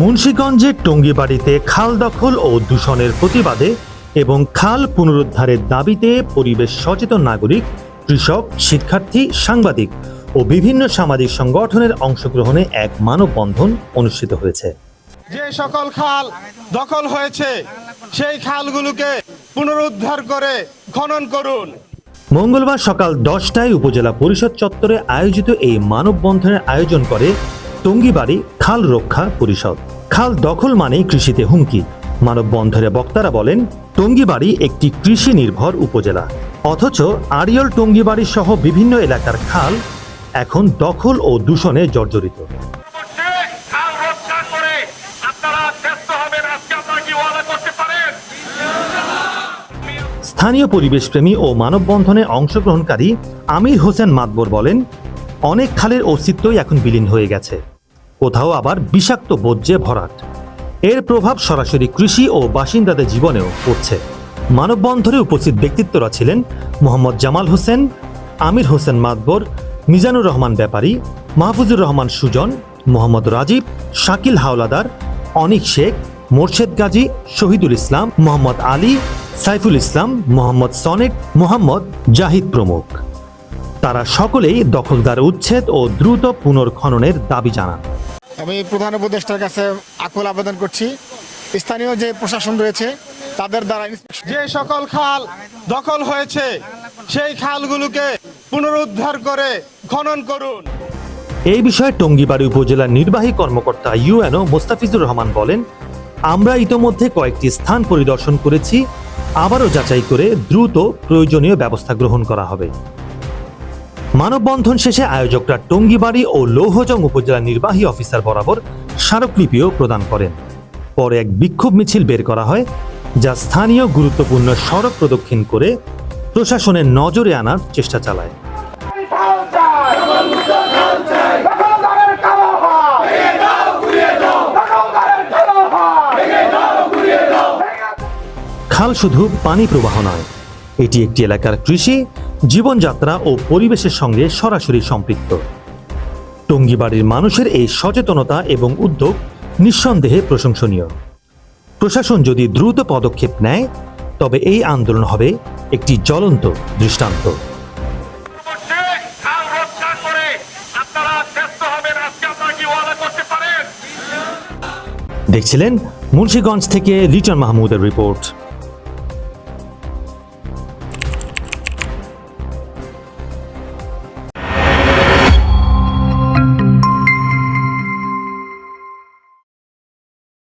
মুন্সীগঞ্জের টঙ্গিবাড়িতে খাল দখল ও দূষণের প্রতিবাদে এবং খাল পুনরুদ্ধারের দাবিতে পরিবেশ সচেতন নাগরিক, কৃষক, শিক্ষার্থী, সাংবাদিক ও বিভিন্ন সামাজিক সংগঠনের অংশগ্রহণে এক মানববন্ধন অনুষ্ঠিত হয়েছে। যে সকল খাল দখল হয়েছে, সেই খালগুলোকে পুনরুদ্ধার করে খনন করুন। মঙ্গলবার সকাল দশটায় উপজেলা পরিষদ চত্বরে আয়োজিত এই মানববন্ধনের আয়োজন করে টঙ্গিবাড়ি খাল রক্ষা পরিষদ। খাল দখল মানেই কৃষিতে হুমকি। মানববন্ধনে বক্তারা বলেন, টঙ্গিবাড়ি একটি কৃষি নির্ভর উপজেলা। অথচ আড়িয়ল টঙ্গিবাড়ি সহ বিভিন্ন এলাকার খাল এখন দখল ও দূষণে জর্জরিত। স্থানীয় পরিবেশপ্রেমী ও মানববন্ধনে অংশগ্রহণকারী আমির হোসেন মাতবর বলেন, অনেক খালের অস্তিত্বই এখন বিলীন হয়ে গেছে। কোথাও আবার বিষাক্ত বর্জ্যে ভরাট। এর প্রভাব সরাসরি কৃষি ও বাসিন্দাদের জীবনেও পড়ছে। মানববন্ধনে উপস্থিত ব্যক্তিত্বরা ছিলেন মোহাম্মদ জামাল হোসেন, আমির হোসেন মাতবর, মিজানুর রহমান ব্যাপারী, মাহফুজুর রহমান সুজন, মোহাম্মদ রাজীব, শাকিল হাওলাদার, অনিক শেখ মোর্শেদ গাজী শহীদুল ইসলাম মোহাম্মদ আলী সাইফুল ইসলাম মোহাম্মদ সনেট মোহাম্মদ জাহিদ প্রমুখ। তারা সকলেই দখলদার উচ্ছেদ ও দ্রুত পুনর্খননের দাবি জানান। আমি প্রধান উপদেষ্টার কাছে আকুল আবেদন করছি। স্থানীয় যে প্রশাসন রয়েছে তাদের দ্বারা যে সকল খাল দখল হয়েছে সেই খালগুলোকে পুনরুদ্ধার করে খনন করুন। এই বিষয়ে টঙ্গিবাড়ি উপজেলার নির্বাহী কর্মকর্তা ইউএনও মোস্তাফিজুর রহমান বলেন আমরা ইতোমধ্যে কয়েকটি স্থান পরিদর্শন করেছি, আবারও যাচাই করে দ্রুত প্রয়োজনীয় ব্যবস্থা গ্রহণ করা হবে। মানববন্ধন শেষে আয়োজকরা টঙ্গিবাড়ি ও লৌহজং উপজেলা নির্বাহী অফিসার বরাবর স্মারকলিপিও প্রদান করেন। পরে এক বিক্ষোভ মিছিল বের করা হয়, যা স্থানীয় গুরুত্বপূর্ণ সড়ক প্রদক্ষিণ করে প্রশাসনের নজরে আনার চেষ্টা চালায়। খাল শুধু পানি প্রবাহ নয়, এটি একটি এলাকার কৃষি, জীবনযাত্রা ও পরিবেশের সঙ্গে সরাসরি সম্পৃক্ত। টঙ্গিবাড়ির মানুষের এই সচেতনতা এবং উদ্যোগ নিঃসন্দেহে প্রশংসনীয়। প্রশাসন যদি দ্রুত পদক্ষেপ নেয়, তবে এই আন্দোলন হবে একটি জ্বলন্ত দৃষ্টান্ত। দেখছিলেন মুন্সীগঞ্জ থেকে লিটন মাহমুদের রিপোর্ট।